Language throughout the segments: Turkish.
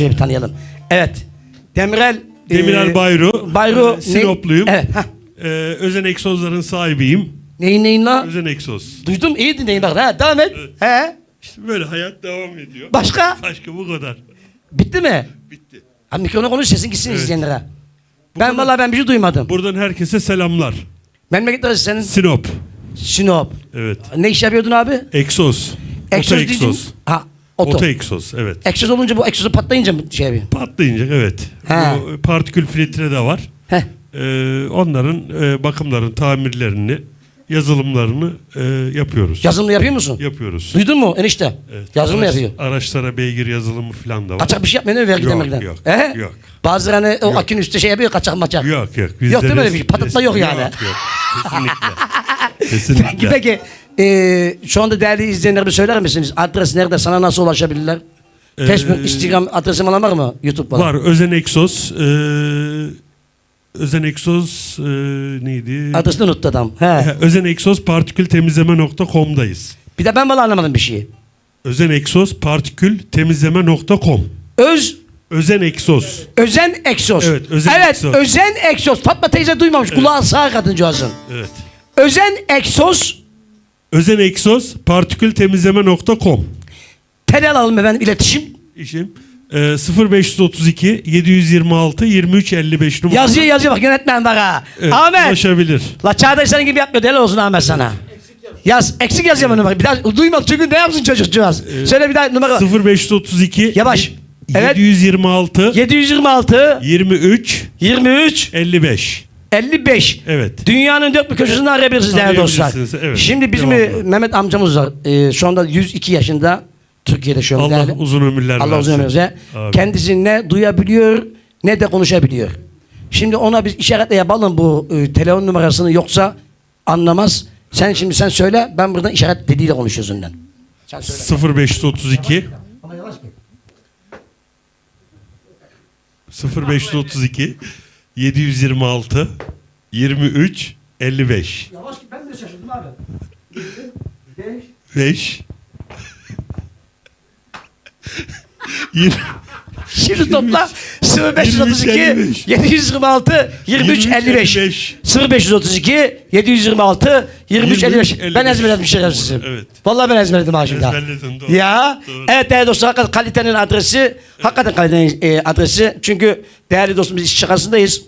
Şöyle bir tanıyalım. Evet. Demirel Demirel e, Bayru. Bayru e, Sinopluyum. Ne? Evet. heh. Ee, özen egzozların sahibiyim. Neyin neyin la? Özen egzoz. Duydum iyi dinleyin bak. Ha, devam et. He. İşte böyle hayat devam ediyor. Başka? Başka bu kadar. Bitti mi? Bitti. Ha, mikrofona konuş sesin gitsin Evet. izleyenlere. Ben vallahi ben bir şey duymadım. Buradan herkese selamlar. Memleket neresi senin? Sinop. Sinop. Evet. Ne iş yapıyordun abi? Egzoz dedin. egzoz. Ha, oto. Oto egzoz. Evet. Egzoz olunca bu egzozu patlayınca mı şey yapıyor? Patlayınca evet. Ha. Bu partikül filtre de var. Heh. Ee, onların e, bakımların, tamirlerini, yazılımlarını e, yapıyoruz. Yazılımı yapıyor musun? yapıyoruz. Duydun mu enişte? Evet. Yazılım Araç- yapıyor. Araçlara beygir yazılımı falan da var. Kaçak bir şey yapmıyor değil mi vergi Yok, demirden? yok, He? yok. Bazıları hani o akün üstü şey yapıyor kaçak maçak. Yok yok. Yok değil mi öyle bir şey? Patlatma res- yok yani. Yok yok. Kesinlikle. Kesinlikle. Peki e, şu anda değerli izleyenlerime söyler misiniz? Adres nerede? Sana nasıl ulaşabilirler? Ee, Facebook, Instagram adresim falan var mı? YouTube falan. Var. Özen Exos. E, Özen Exos e, neydi? Adresini unuttu adam. He. Özen Exos partikültemizleme.com'dayız. Bir de ben valla anlamadım bir şeyi. Özen Exos partikültemizleme.com Öz Özen Exos. Özen Exos. Evet, Özen evet, Exos. Özen Exos. Fatma teyze duymamış. Kulağı sağ kadıncağızın. Evet. Özen Exos. Özen Exos partikültemizleme.com Tel alalım efendim iletişim. İşim e, 0532 726 23 55 numara. Yazıyor yazıyor bak yönetmen var ha. Evet, Ahmet. Ulaşabilir. La Çağdaş senin gibi yapmıyor. Helal olsun Ahmet sana. Yaz. Eksik yazıyor bak. Bir daha duymadı çünkü ne yapsın çocukcağız. Söyle bir daha numara. 0532 Yavaş. Evet. 726 726 23 23 55. 55. Evet. Dünyanın dört bir köşesinden arayabilirsiniz değerli dostlar. Arayabilirsiniz, evet. Şimdi bizim Devamlı. e, Mehmet amcamız var. E, şu anda 102 yaşında. Türkiye'de şu anda. Allah değerli. uzun ömürler Allah uzun versin. ömür versin. Amin. Kendisi ne duyabiliyor ne de konuşabiliyor. Şimdi ona biz işaretle yapalım bu e, telefon numarasını yoksa anlamaz. Sen şimdi sen söyle ben buradan işaret dediğiyle konuşuyorsun lan. Sen söyle. 0532 Ama yavaş gel. 0532 726 23 55 Yavaş git ben de şaşırdım abi. 5 5 20 Şimdi topla 0532 55. 726 23 55 55. 0532 726 23 55 ben 55. ezberledim şerefsizim. Evet. Vallahi ben ezberledim ha şimdi. Ezberledin, doğru. Ya Doğru. evet değerli dostlar hakikaten kalitenin adresi hakikaten kalitenin e, adresi çünkü değerli dostum biz iş şakasındayız.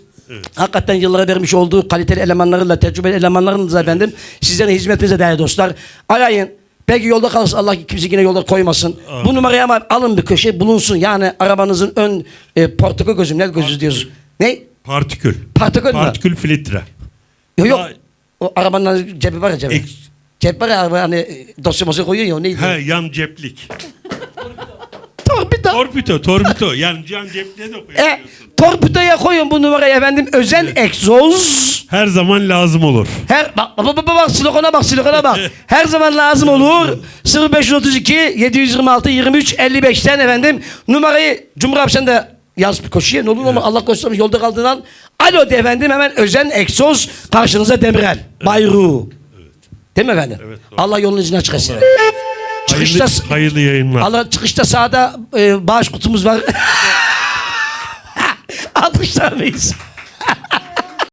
Hakikaten yıllara vermiş olduğu kaliteli elemanlarıyla, tecrübeli elemanlarınızla efendim sizlerin hizmetinize değerli dostlar. Arayın. Belki yolda kalırsa Allah kimse yine yolda koymasın. Amin. Bu numarayı ama alın bir köşe bulunsun. Yani arabanızın ön e, portakal gözü ne gözü diyoruz. Ne? Partikül. Partikül mü? Partikül filtre. Yok yok. O arabanın cebi var ya cebi. Ek- Cep var ya araba hani e, dosya mosya koyuyor ya o neydi? He yan ceplik. Torpido. Torpido. Yani yan cepliğe de E, koyabiliyorsun. torpidoya koyun bu numarayı efendim. Özen egzoz. Her zaman lazım olur. Her bak bak bak bak slogana bak slogana bak. Her zaman lazım olur. 0532 726 23 55'ten efendim numarayı Cumhur abi sen de yaz bir koşuya ne olur ama Allah korusun yolda kaldığın an alo de efendim hemen özen egzoz karşınıza Demirel. Bayru. Değil mi efendim? Evet, doğru. Allah yolun izine açık etsin. Çıkışta Hayırlı, hayırlı yayınlar. Allah çıkışta sağda e, bağış kutumuz var. Alkışlar mıyız?